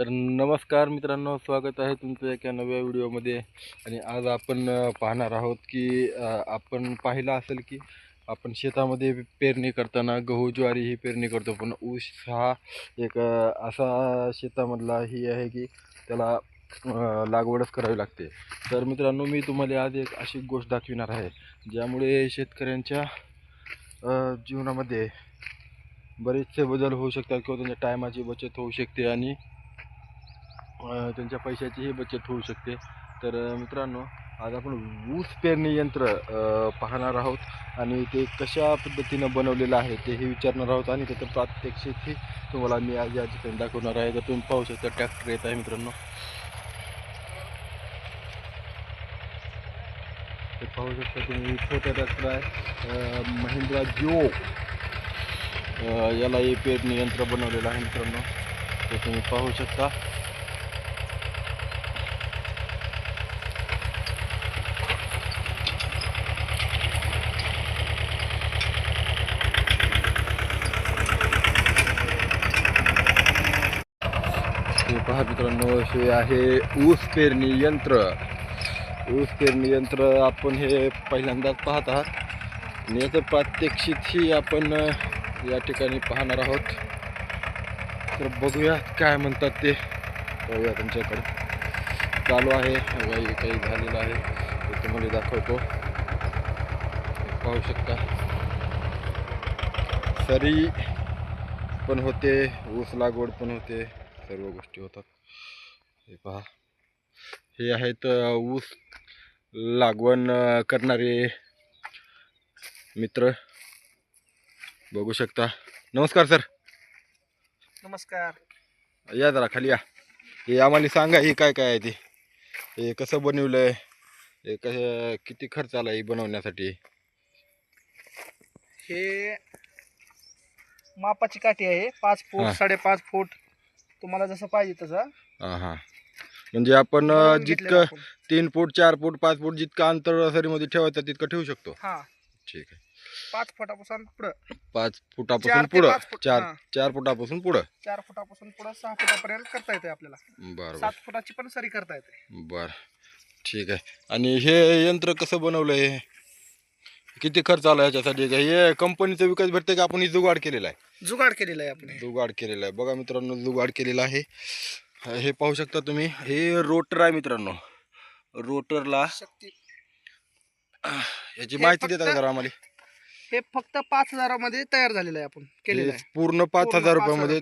तर नमस्कार मित्रांनो स्वागत आहे तुमचं एका नव्या व्हिडिओमध्ये. आणि आज आपण पाहणार आहोत की आपण पाहिलं असेल की आपण शेतामध्ये पेरणी करताना गहू ज्वारी ही पेरणी करतो. पण ऊस हा एक असा शेतामधला ही आहे की त्याला लागवडच करावी लागते. तर मित्रांनो मी तुम्हाला आज एक अशी गोष्ट दाखविणार आहे ज्यामुळे शेतकऱ्यांच्या जीवनामध्ये बरेचसे बदल होऊ शकतात किंवा त्यांच्या टायमाची बचत होऊ शकते आणि त्यांच्या पैशाचीही बचत होऊ शकते. तर मित्रांनो आज आपण ऊस पेरणी यंत्र पाहणार आहोत आणि ते कशा पद्धतीनं बनवलेलं आहे तेही विचारणार आहोत आणि त्याचं प्रात्यक्षिकही तुम्हाला मी आज या ठिकाणी दाखवणार आहे. तर तुम्ही पाहू शकता ट्रॅक्टर येत आहे मित्रांनो. ते पाहू शकता तुम्ही छोटा ट्रॅक्टर आहे. महिंद्रा जिओ याला हे पेरणी यंत्र बनवलेलं आहे मित्रांनो. ते तुम्ही पाहू शकता हे पहा मित्रांनो हे आहे ऊस पेरणी यंत्र. ऊस पेरणी यंत्र आपण हे पहिल्यांदाच पाहत आहात. आणि याचं प्रात्यक्षिकही आपण या ठिकाणी पाहणार आहोत. तर बघूया काय म्हणतात ते. बघूया तुमच्याकडे. चालू आहे. काही काही झालेलं आहे. ते तुम्हाला दाखवतो. पाहू शकता. सरी पण होते ऊस लागवड पण होते. सर्व गोष्टी होतात. हे पहा. हे आहेत ऊस लागवण करणारे मित्र. बघू शकता. नमस्कार सर. नमस्कार. या जरा खाली या. हे आम्हाला सांगा हे काय काय आहे ते? हे कसं बनवलं आहे हे कसं किती खर्च आला हे बनवण्यासाठी? हे मापाची काठी आहे. पाच फूट. साडेपाच फूट तुम्हाला जसं पाहिजे तसं हां. हां म्हणजे आपण जितकं. तीन फूट चार फूट पाच फूट जितकं अंतर सरीमध्ये ठेवायचं तितकं ठेवू शकतो. हा. ठीक आहे. पाच फुटापासून पुढं. पाच फुटापासून पुढं. चार. चार फुटापासून पुढं. चार फुटापासून पुढं सहा फुटापर्यंत करता येते आपल्याला. बरं बरं सात फुटाची पण सरी करता येते. बरं. ठीक आहे. आणि हे यंत्र कसं बनवलं आहे किती खर्च आला ह्याच्यासाठी? का हे कंपनीचं विकत भेटते का? आपण हे जुगाड केलेला आहे. जुगाड केलेला आहे आपण जुगाड केलेला आहे. बघा मित्रांनो जुगाड केलेला आहे. हे पाहू शकता तुम्ही. हे रोटर आहे मित्रांनो. रोटरला शक्ती. याची माहिती देता का जरा आम्हाला? हे फक्त पाच हजारामध्ये तयार झालेलं आहे आपण केलेलं हे आहे पूर्ण पाच हजार रुपयामध्ये.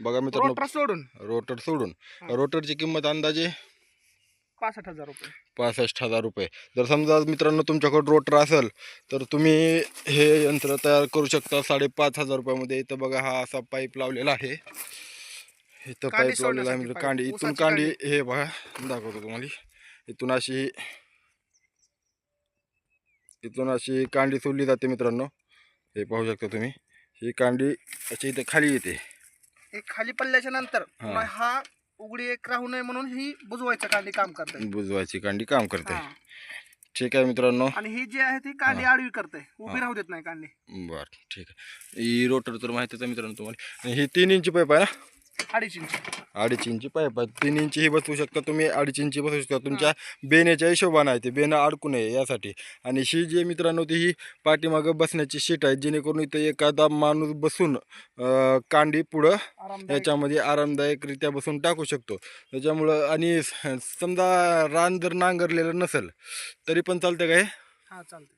बघा मित्रांनो. रोटर सोडून. रोटर सोडून. रोटरची किंमत अंदाजे पासष्ट हजार रुपये. पासष्ट हजार रुपये. जर समजा मित्रांनो तुमच्याकडे रोटर असेल तर तुम्ही हे यंत्र तयार करू शकता. साडेपाच हजार रुपयामध्ये. इथं बघा हा असा पाईप लावलेला आहे. इथं पाईप लावलेला आहे म्हणजे कांडी. इथून कांडी हे बघा दाखवतो तुम्हाला. इथून अशी इथून अशी कांडी सोडली जाते मित्रांनो. हे पाहू शकता तुम्ही. ही कांडी अशी इथे खाली येते. खाली पडल्याच्या नंतर हा. उघडी एक राहू नये म्हणून ही बुजवायचं कांडी काम करते बुजवायची कांडी काम करते हा. ठीक आहे मित्रांनो. आणि ही जी आहे ती कांडी आडवी करते उभी. राहू देत नाही कांडी. बर ठीक आहे. ही रोटर तर माहितीच आहे मित्रांनो तुम्हाला. आणि ही तीन इंची पाईप आहे ना? अडीच इंच. अडीच इंची पाईप आहे तीन इंची ही बसवू शकता तुम्ही अडीच इंची बसवू शकता. तुमच्या बेण्याच्या हिशोबानं आहे ते बेनं अडकू नये यासाठी. आणि ही जी मित्रांनो ती ही पाठीमागं बसण्याची शीट आहे जेणेकरून इथं एखादा माणूस बसून अं, कांडी पुढं आरामदायक. याच्यामध्ये आरामदायकरित्या बसून टाकू शकतो. त्याच्यामुळं आणि स- समजा रान जर नांगरलेलं नसेल तरी पण चालतं काय हा? चालते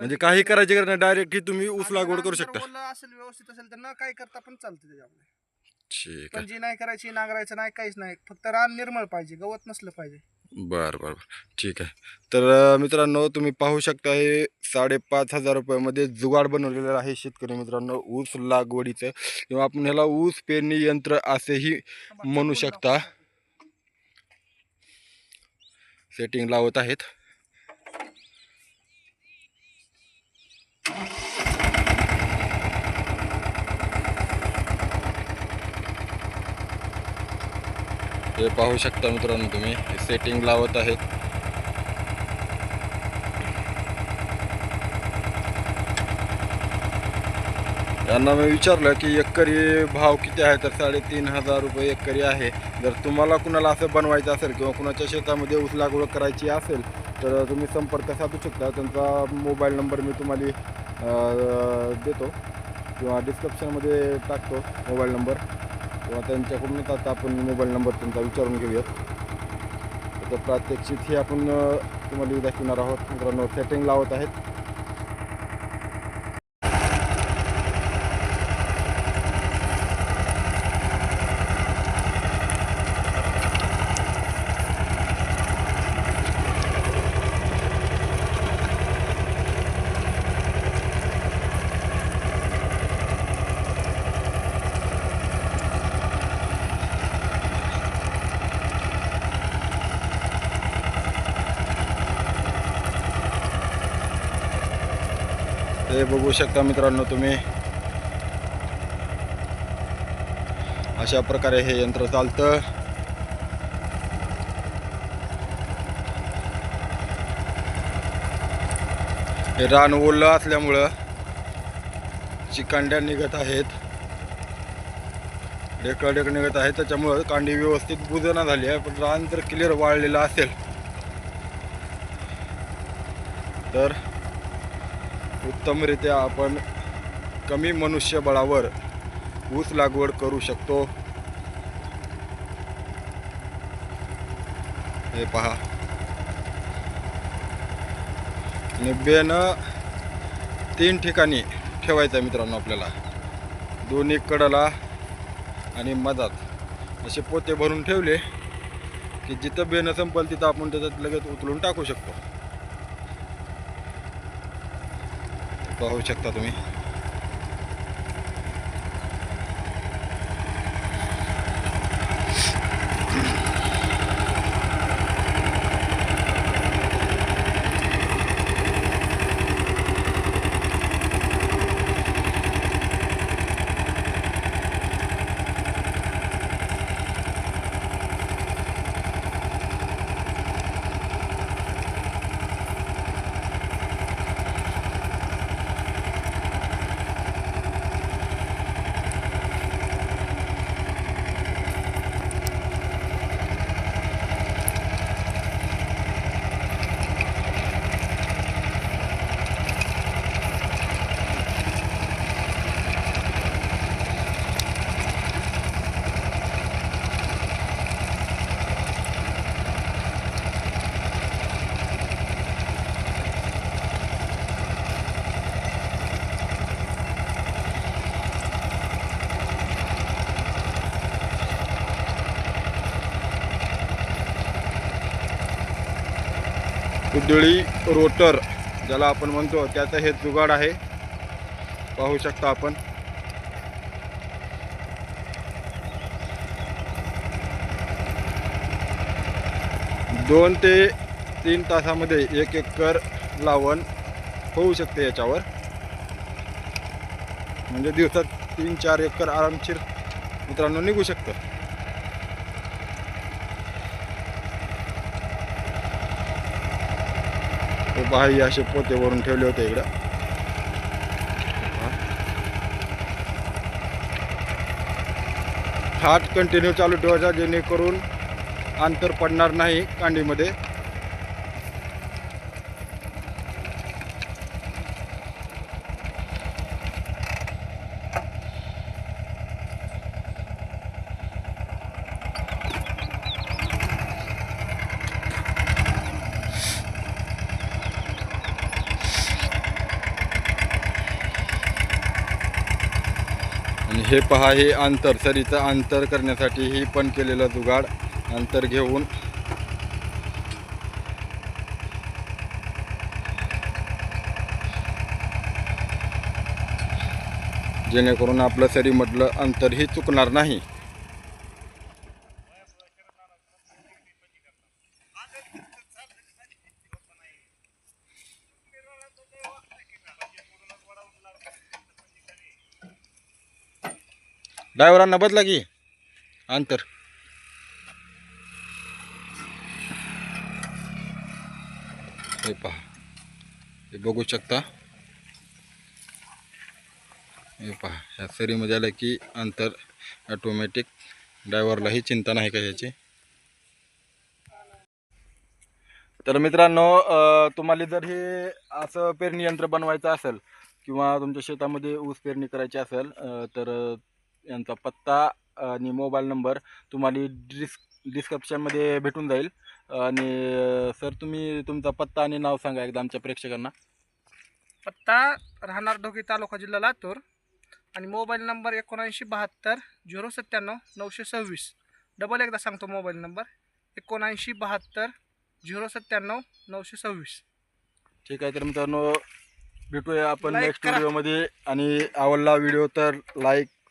म्हणजे काही करायची गरज नाही डायरेक्ट की तुम्ही ऊस लागवड करू शकता. असेल व्यवस्थित असेल तर न काय करता पण चालते त्याच्यामध्ये. ठीक आहे. जी नाही करायची नांगरायचं नाही काहीच नाही. फक्त रान निर्मळ पाहिजे गवत नसलं पाहिजे. बरं बरं बरं. ठीक आहे. तर मित्रांनो तुम्ही पाहू शकता हे साडेपाच हजार रुपयामध्ये जुगाड बनवलेलं आहे शेतकरी मित्रांनो ऊस लागवडीचं. किंवा आपण ह्याला ऊस पेरणी यंत्र असेही म्हणू शकता. सेटिंग लावत आहेत. हे पाहू शकता मित्रांनो तुम्ही सेटिंग लावत आहेत. यांना मी विचारलं की एकरी भाव किती आहे? तर साडेतीन हजार रुपये एकरी आहे. जर तुम्हाला कुणाला असं बनवायचं असेल किंवा कुणाच्या शेतामध्ये ऊस लागवड करायची असेल तर तुम्ही संपर्क साधू शकता. त्यांचा मोबाईल नंबर मी तुम्हाला देतो. किंवा डिस्क्रिप्शनमध्ये टाकतो मोबाईल नंबर. किंवा त्यांच्याकडूनच आता आपण मोबाईल नंबर त्यांचा विचारून घेऊयात. तर प्रात्यक्षिक हे आपण तुम्हाला दाखवणार आहोत. मित्रांनो सेटिंग लावत आहेत. हे बघू शकता मित्रांनो तुम्ही. अशा प्रकारे हे यंत्र चालतं. हे रान ओलं असल्यामुळं चिकांड्या निघत आहेत. ढेकळं निघत आहेत त्याच्यामुळं कांडी व्यवस्थित बुजना झाली आहे. पण रान जर क्लिअर वाळलेलं असेल तर उत्तमरित्या आपण कमी मनुष्यबळावर ऊस लागवड करू शकतो. हे पहा. आणि तीन ठिकाणी ठेवायचं आहे मित्रांनो आपल्याला. दोन्ही कडला आणि मधात. असे पोते भरून ठेवले की जिथं बेनं संपल तिथं आपण त्याच्यात लगेच उचलून टाकू शकतो. पाहू शकता तुम्ही. कुदळी रोटर ज्याला आपण म्हणतो त्याचं हे जुगाड आहे. पाहू शकता आपण. दोन ते तीन तासामध्ये एक एकर लावण होऊ शकते याच्यावर. म्हणजे दिवसात तीन चार एकर आरामशीर मित्रांनो निघू शकतं. हे पहा असे पोते वरून ठेवले होते इकडं. हात कंटिन्यू चालू ठेवायचा जेणेकरून अंतर पडणार नाही कांडीमध्ये. हे पहा हे अंतर सरीचं अंतर करण्यासाठी ही पण केलेलं जुगाड. अंतर घेऊन. जेणेकरून आपलं सरीमधलं अंतरही चुकणार नाही. ड्रायव्हरांना बदला की. अंतर. हे पहा. हे बघू शकता. हे पहा. ह्या सरीमध्ये आलं की अंतर ॲटोमॅटिक ड्रायव्हरलाही चिंता नाही का याची तर मित्रांनो तुम्हाला जर हे असं पेरणी यंत्र बनवायचं असेल किंवा तुमच्या शेतामध्ये ऊस पेरणी करायची असेल तर यांचा पत्ता आणि मोबाईल नंबर तुम्हाला डिस्क डिस्क्रिप्शनमध्ये भेटून जाईल. आणि सर तुम्ही तुमचा पत्ता आणि नाव सांगा एकदा आमच्या प्रेक्षकांना. पत्ता राहणार ढोकी तालुका जिल्हा लातूर. आणि मोबाईल नंबर एकोणऐंशी बहात्तर झिरो सत्त्याण्णव नऊशे सव्वीस. डबल एकदा सांगतो मोबाईल नंबर. एकोणऐंशी बहात्तर झिरो सत्त्याण्णव नऊशे सव्वीस. ठीक आहे तर मित्रांनो भेटूया आपण नेक्स्ट. व्हिडिओमध्ये आणि आवडला व्हिडिओ तर लाईक